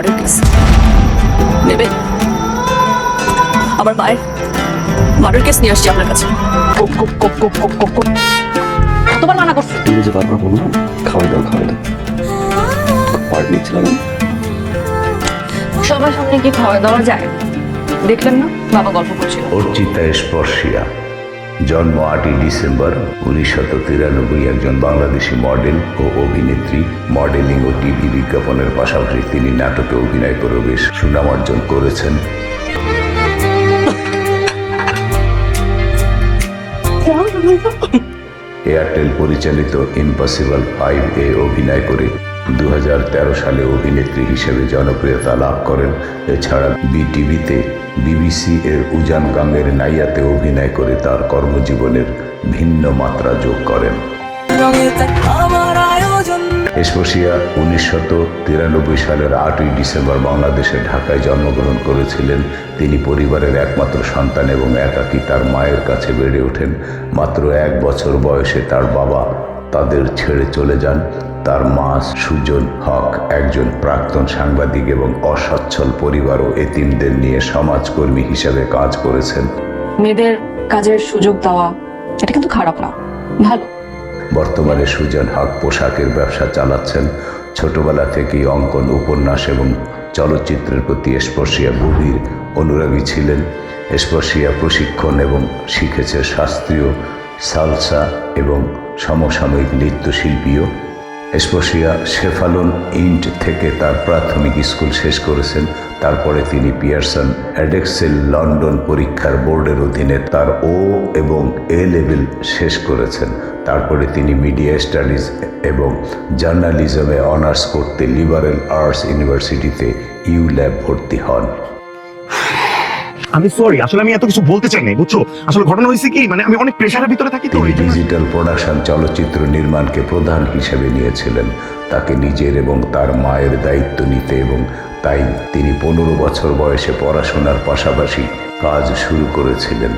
Murder case নেবে? আমার মায়ের মার্ডার কেস নিয়ে আসছি আপনার কাছে। কতবার মানা করছি? তুমি যে বারবার বলো খাওয়াই দাও খাওয়াই দাও। পার্ট নিচ্ছিলাম। সবার সামনে কি খাওয়া দাওয়া যায়। দেখলেন না? বাবা গল্প করছিল। অর্চিতা স্পর্শিয়া জন্ম আটই ডিসেম্বর উনিশশো তিরানব্বই একজন বাংলাদেশি মডেল ও অভিনেত্রী, মডেলিং ও টিভি বিজ্ঞাপনের পাশাপাশি তিনি নাটকে অভিনয় করে বেশ সুনাম অর্জন করেছেন। এয়ারটেল পরিচালিত ইম্পসিবল ফাইভ এ অভিনয় করে দু হাজার তেরো সালে অভিনেত্রী হিসেবে জনপ্রিয়তা লাভ করেন। এছাড়া বিটিভিতে বিবিসি এর উজান গাঙ্গের নাইয়াতে অভিনয় করে তার কর্মজীবনের ভিন্ন মাত্রা যোগ করেন। এসপসিয়া উনিশশত তিরানব্বই সালের আটই ডিসেম্বর বাংলাদেশের ঢাকায় জন্মগ্রহণ করেছিলেন। তিনি পরিবারের একমাত্র সন্তান এবং একাকী তার মায়ের কাছে বেড়ে ওঠেন। মাত্র এক বছর বয়সে তার বাবা তাদের ছেড়ে চলে যান। তার মা সুজন হক একজন প্রাক্তন সাংবাদিক এবং অসচ্ছল পরিবার ও এতিমদের নিয়ে সমাজকর্মী হিসেবে কাজ করেছেন। মেয়েদের কাজের সুযোগ দেওয়া এটা কিন্তু খারাপ না। ভালো। বর্তমানে সুজন হক পোশাকের ব্যবসা চালাচ্ছেন। ছোটবেলা থেকেই অঙ্কন উপন্যাস এবং চলচ্চিত্রের প্রতি স্পর্শিয়া গভীর অনুরাগী ছিলেন। স্পর্শিয়া প্রশিক্ষণ এবং শিখেছে শাস্ত্রীয় সালসা এবং সমসাময়িক নৃত্যশিল্পীও। স্পর্শিয়া শেফালন ইন্ট থেকে তার প্রাথমিক স্কুল শেষ করেছেন। তারপরে তিনি পিয়ারসন অ্যাডেক্সেল লন্ডন পরীক্ষার বোর্ডের অধীনে তার ও এবং এ লেভেল শেষ করেছেন। তারপরে তিনি মিডিয়া স্টাডিজ এবং জার্নালিজমে অনার্স করতে লিবারেল আর্টস ইউনিভার্সিটিতে ইউ ল্যাব ভর্তি হন। আমি সরি আসলে আমি এত কিছু বলতে চাই না বুঝছ? আসলে ঘটনা হয়েছে কি মানে আমি অনেক প্রেশারের ভিতরে থাকি তো তিনি ডিজিটাল প্রোডাকশন চলচ্চিত্র নির্মাণকে প্রধান হিসেবে নিয়েছিলেন। তাকে নিজের এবং তার মায়ের দায়িত্ব নিতে এবং তাই তিনি পনেরো বছর বয়সে পড়াশোনার পাশাপাশি কাজ শুরু করেছিলেন।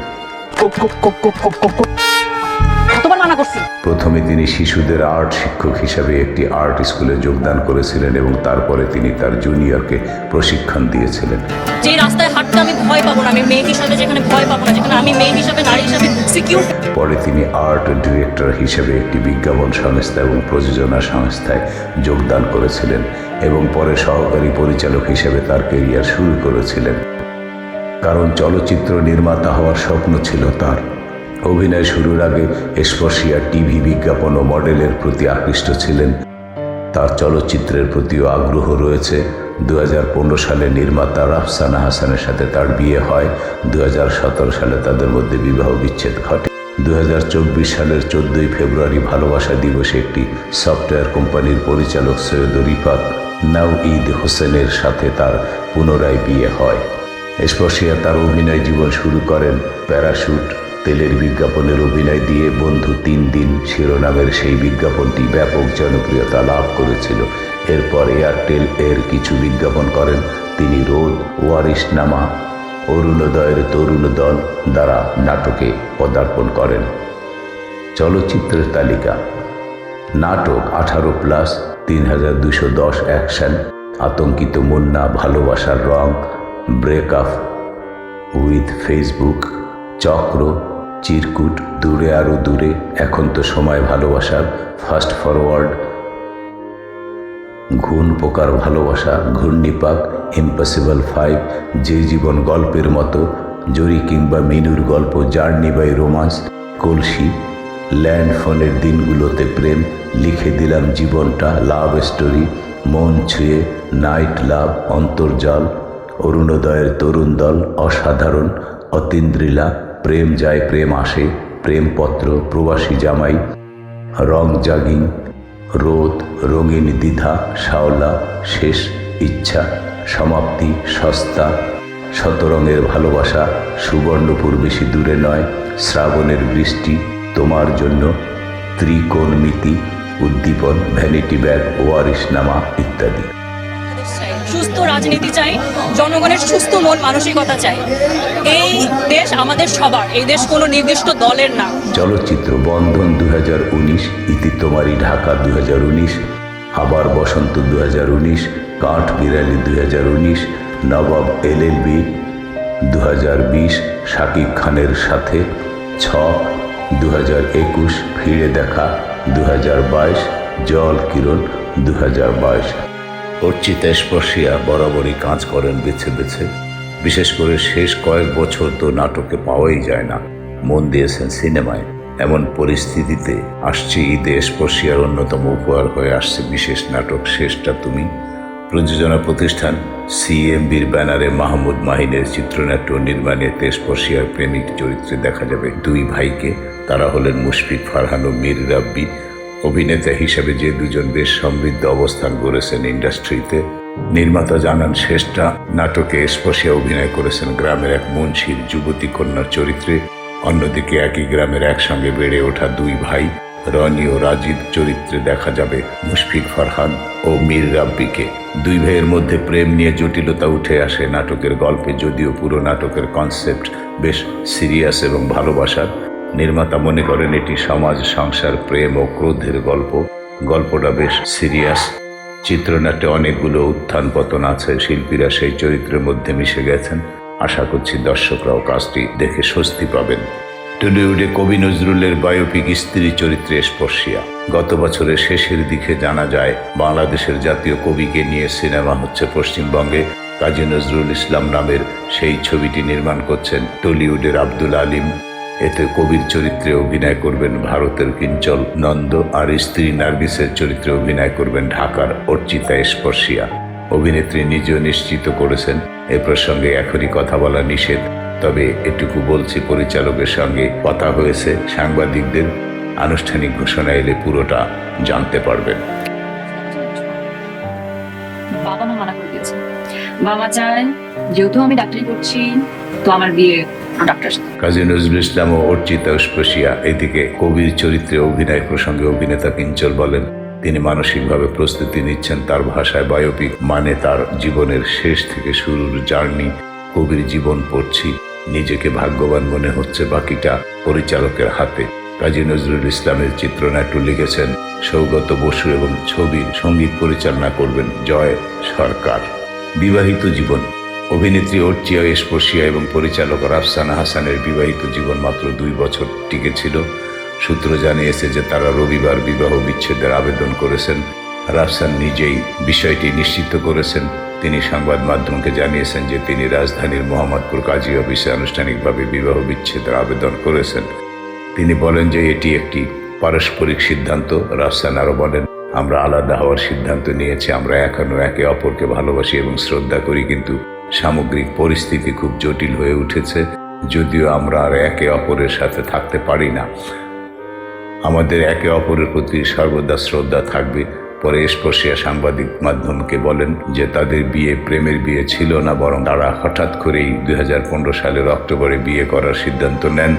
প্রথমে তিনি শিশুদের আর্ট শিক্ষক হিসাবে একটি আর্ট স্কুলে যোগদান করেছিলেন এবং তারপরে তিনি তার জুনিয়রকে প্রশিক্ষণ দিয়েছিলেন। যে রাস্তায় হাঁটতে আমি ভয় পাবো না আমি মেয়ে হিসাবে যেখানে ভয় পাবো না যেখানে আমি মেয়ে হিসাবে নারী হিসাবে সিকিউর পরে তিনি আর্ট ডিরেক্টর হিসেবে একটি বিজ্ঞাপন সংস্থা এবং প্রযোজনা সংস্থায় যোগদান করেছিলেন এবং পরে সহকারী পরিচালক হিসেবে তার কেরিয়ার শুরু করেছিলেন। কারণ চলচ্চিত্র নির্মাতা হওয়ার স্বপ্ন ছিল তার। অভিনয় শুরুর আগে স্পর্শিয়া টিভি বিজ্ঞাপন ও মডেলের প্রতি আকৃষ্ট ছিলেন। তার চলচ্চিত্রের প্রতিও আগ্রহ রয়েছে। দু হাজার পনেরো সালে নির্মাতা রাফসানা হাসানের সাথে তার বিয়ে হয়। দু হাজার সতেরো সালে তাদের মধ্যে বিবাহ বিচ্ছেদ ঘটে। দু হাজার চব্বিশ সালের চোদ্দই ফেব্রুয়ারি ভালোবাসা দিবসে একটি সফটওয়্যার কোম্পানির পরিচালক সৈয়দ রিফাত নাউ ঈদ হোসেনের সাথে তার পুনরায় বিয়ে হয়। স্পর্শিয়া তার অভিনয় জীবন শুরু করেন প্যারাশুট। তেলের বিজ্ঞাপনের অভিনয় দিয়ে বন্ধু তিন দিন শিরোনামের সেই বিজ্ঞাপনটি ব্যাপক জনপ্রিয়তা লাভ করেছিল। এরপর এয়ারটেল এর কিছু বিজ্ঞাপন করেন। তিনি রোদ ওয়ারিশনামা অরুণোদয়ের তরুণ দল দ্বারা নাটকে পদার্পণ করেন। চলচ্চিত্রের তালিকা, নাটক আঠারো প্লাস তিন হাজার দুশো দশ অ্যাকশন, আতঙ্কিত মুন্না ভালোবাসার রং ব্রেকআপ উইথ ফেসবুক, চক্র চিরকুট দূরে আরও দূরে, এখন তো সময় ভালোবাসার ফাস্ট ফরওয়ার্ড ঘুণ পোকার ভালোবাসা ঘূর্ণিপাক ইম্পসিবল ফাইভ যে জীবন গল্পের মতো, জরি কিংবা মিনুর গল্প জার্নি বাই রোমান্স কলসি ল্যান্ড ফোনের দিনগুলোতে প্রেম, লিখে দিলাম জীবনটা লাভ স্টোরি মন ছুঁয়ে নাইট লাভ অন্তর্জাল, অরুণোদয়ের তরুণ দল, অসাধারণ, অতীন্দ্রিলা প্রেম যায়, প্রেম আসে প্রেমপত্র প্রবাসী জামাই, রং জাগিং, রোদ, রঙিন দ্বিধা শাওলা শেষ ইচ্ছা, সমাপ্তি, সস্তা, শতরঙের ভালোবাসা, সুবর্ণপুর বেশি দূরে নয়, শ্রাবণের বৃষ্টি, তোমার জন্য ত্রিকোণমিতি, উদ্দীপন ভ্যানিটি ব্যাগ ওয়ারিশনামা ইত্যাদি। সুস্থ রাজনীতি চাই, জনগণের সুস্থ মন, মানসিকতা চাই। এই দেশ আমাদের সবার, এই দেশ কোনো নির্দিষ্ট দলের না। চলচ্চিত্র বন্ধন দু হাজার উনিশ ইতি তোমারি ঢাকা দু হাজার উনিশ আবার বসন্ত দু হাজার উনিশ, কাঠ বিড়ালি দুই হাজার উনিশ, নবাব এল এলএলবি দু হাজার বিশ, শাকিব খানের সাথে ছক দু হাজার একুশ, ফিরে দেখা দু হাজার বাইশ জল কিরণ দুই হাজার বাইশ। হাজার বাইশ অর্চিতা স্পর্শিয়া বরাবরই কাজ করেন বেছে বেছে। বিশেষ করে শেষ কয়েক বছর তো নাটকে পাওয়াই যায় না। মন দিয়েছেন সিনেমায়। এমন পরিস্থিতিতে আসছে ঈদে স্পর্শিয়ার অন্যতম উপহার হয়ে আসছে বিশেষ নাটক শেষটা তুমি। প্রযোজনা প্রতিষ্ঠান সিএমবির ব্যানারে মাহমুদ মাহিনের চিত্রনাট্য নির্মাণে তেজপর্শিয়ার প্রেমিক চরিত্রে দেখা যাবে দুই ভাইকে। তারা হলেন মুশফিক, ফারহান ও মীর রাব্বি। অভিনেতা হিসেবে যে দুজন বেশ সমৃদ্ধ অবস্থান গড়েছেন ইন্ডাস্ট্রিতে, নির্মাতা জানান শেষটা নাটকে স্পর্শিয়া অভিনয় করেছেন গ্রামের এক মুন্সির যুবতী কন্যার চরিত্রে। অন্যদিকে একই গ্রামের একসঙ্গে বেড়ে ওঠা দুই ভাই, রনি ও রাজীব চরিত্রে দেখা যাবে মুশফিক ফরহান ও মীর রাব্বিকে। দুই ভাইয়ের মধ্যে প্রেম নিয়ে জটিলতা উঠে আসে নাটকের গল্পে, যদিও পুরো নাটকের কনসেপ্ট বেশ সিরিয়াস এবং ভালোবাসার। নির্মাতা মনে করেন এটি সমাজ, সংসার, প্রেম ও ক্রোধের গল্প। গল্পটা বেশ সিরিয়াস। চিত্রনাট্যে অনেকগুলো উত্থান পতন আছে, শিল্পীরা সেই চরিত্রের মধ্যে মিশে গেছেন। আশা করছি দর্শকরাও কাজটি দেখে স্বস্তি পাবেন। টলিউডে কবি নজরুলের বায়োপিক স্ত্রী চরিত্রে স্পর্শিয়া। গত বছরের শেষের দিকে জানা যায়, বাংলাদেশের জাতীয় কবিকে নিয়ে সিনেমা হচ্ছে পশ্চিমবঙ্গে। কাজী নজরুল ইসলাম নামের সেই ছবিটি নির্মাণ করছেন টলিউডের আব্দুল আলিম। এতে কবির চরিত্রে অভিনয় করবেন ভারতের কিঞ্চল নন্দ আর স্ত্রী নার্গিসের চরিত্রে অভিনয় করবেন ঢাকার অর্চিতা স্পর্শিয়া। অভিনেত্রী নিজেও নিশ্চিত করেছেন, এ প্রসঙ্গে এখনই কথা বলা নিষেধ। তবে এটুকু বলছি, পরিচালকের সঙ্গে কথা হয়েছে সাংবাদিকদের। আনুষ্ঠানিক ঘোষণা এলে পুরোটা জানতে পারবেন। বাবা মা মানা করে দিয়েছে। বাবা চায়, যেহেতু আমি ডাক্তারি করছি তো আমার বিয়ে সাথে কাজী নজরুল ইসলাম ও অর্চিতা উস্পসিয়া এদিকে কবির চরিত্রে অভিনয় প্রসঙ্গে অভিনেতা কিঞ্চল বলেন, তিনি মানসিকভাবে প্রস্তুতি নিচ্ছেন তার ভাষায় বায়োপিক মানে তার জীবনের শেষ থেকে শুরুর জার্নি। কবির জীবন পড়ছি, নিজেকে ভাগ্যবান মনে হচ্ছে বাকিটা পরিচালকের হাতে। কাজী নজরুল ইসলামের চিত্রনাট্য লিখেছেন, সৌগত বসু এবং ছবির সংগীত পরিচালনা করবেন জয় সরকার। বিবাহিত জীবন অভিনেত্রী অর্চিয়া স্পর্শিয়া এবং পরিচালক রাফসানা হাসানের বিবাহিত জীবন মাত্র দুই বছর টিকেছিল সূত্র জানিয়েছে যে তারা রবিবার বিবাহ বিচ্ছেদের আবেদন করেছেন। রাফসান নিজেই বিষয়টি নিশ্চিত করেছেন। তিনি সংবাদ মাধ্যমকে জানিয়েছেন যে তিনি রাজধানীর মোহাম্মদপুর কাজী অফিসে আনুষ্ঠানিকভাবে বিবাহ বিচ্ছেদের আবেদন করেছেন। তিনি বলেন যে এটি একটি পারস্পরিক সিদ্ধান্ত, রাফসান আরও বলেন, আমরা আলাদা হওয়ার সিদ্ধান্ত নিয়েছি, আমরা এখনও একে অপরকে ভালোবাসি এবং শ্রদ্ধা করি, কিন্তু সামগ্রিক পরিস্থিতি খুব জটিল হয়ে উঠেছে, যদিও আমরা আর একে অপরের সাথে থাকতে পারি না। আমাদের একে অপরের প্রতি সর্বদা শ্রদ্ধা থাকবে। পরে স্পর্শিয়া সাংবাদিক মাধ্যমকে বলেন যে তাদের বিয়ে প্রেমের বিয়ে ছিল না, বরং তারা হঠাৎ করেই দু হাজার পনেরো সালের অক্টোবরে বিয়ে করার সিদ্ধান্ত নেন।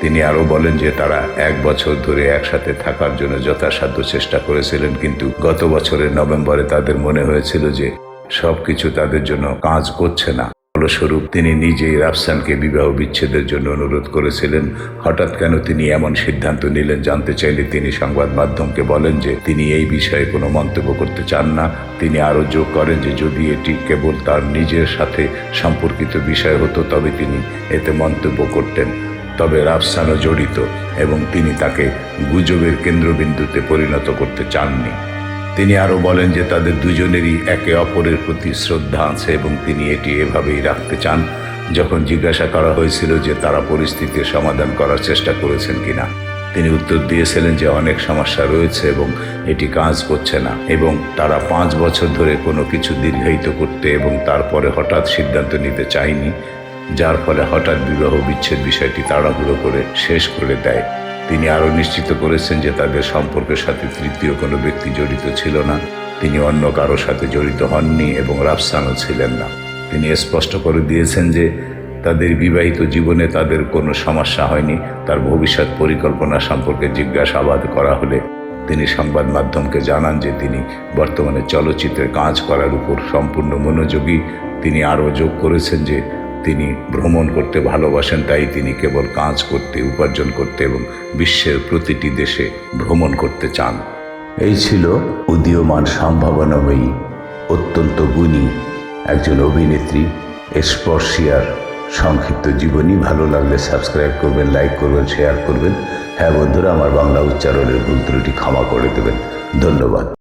তিনি আরও বলেন যে তারা এক বছর ধরে একসাথে থাকার জন্য যথাসাধ্য চেষ্টা করেছিলেন, কিন্তু গত বছরের নভেম্বরে তাদের মনে হয়েছিল যে সবকিছু তাদের জন্য কাজ করছে না। ফলস্বরূপ তিনি নিজেই রাফসানকে বিবাহ বিচ্ছেদের জন্য অনুরোধ করেছিলেন। হঠাৎ কেন তিনি এমন সিদ্ধান্ত নিলেন জানতে চাইলে তিনি সংবাদ মাধ্যমকে বলেন যে তিনি এই বিষয়ে কোনো মন্তব্য করতে চান না। তিনি আরও যোগ করেন যে যদি এটি কেবল তার নিজের সাথে সম্পর্কিত বিষয় হতো, তবে তিনি এতে মন্তব্য করতেন। তবে রাফসানও জড়িত এবং তিনি তাকে গুজবের কেন্দ্রবিন্দুতে পরিণত করতে চাননি। তিনি আরও বলেন যে তাদের দুজনেরই একে অপরের প্রতি শ্রদ্ধা আছে এবং তিনি এটি এভাবেই রাখতে চান, যখন জিজ্ঞাসা করা হয়েছিল যে তারা পরিস্থিতির সমাধান করার চেষ্টা করেছেন কিনা। তিনি উত্তর দিয়েছিলেন যে অনেক সমস্যা রয়েছে এবং এটি কাজ করছে না এবং তারা পাঁচ বছর ধরে কোনো কিছু দীর্ঘায়িত করতে এবং তারপরে হঠাৎ সিদ্ধান্ত নিতে চায়নি, যার ফলে হঠাৎ বিবাহ বিচ্ছেদ বিষয়টি তাড়াহুড়ো করে শেষ করে দেয়। তিনি আরও নিশ্চিত করেছেন যে তাদের সম্পর্কের সাথে তৃতীয় কোনো ব্যক্তি জড়িত ছিল না। তিনি অন্য কারও সাথে জড়িত হননি এবং রাফসানও ছিলেন না। তিনি স্পষ্ট করে দিয়েছেন যে তাদের বিবাহিত জীবনে তাদের কোনো সমস্যা হয়নি। তার ভবিষ্যৎ পরিকল্পনা সম্পর্কে জিজ্ঞাসাবাদ করা হলে তিনি সংবাদ মাধ্যমকে জানান যে তিনি বর্তমানে চলচ্চিত্রে কাজ করার উপর সম্পূর্ণ মনোযোগী। তিনি আরও যোগ করেছেন যে তিনি ভ্রমণ করতে ভালোবাসেন, তাই তিনি কেবল কাজ করতে, উপার্জন করতে এবং বিশ্বের প্রতিটি দেশে ভ্রমণ করতে চান। এই ছিল উদীয়মান সম্ভাবনাময়ী, অত্যন্ত গুণী একজন অভিনেত্রী, স্পর্শিয়ার সংক্ষিপ্ত জীবনী। ভালো লাগলে সাবস্ক্রাইব করবেন, লাইক করবেন, শেয়ার করবেন। হ্যাঁ বন্ধুরা, আমার বাংলা উচ্চারণের ভুল ত্রুটি ক্ষমা করে দেবেন। ধন্যবাদ।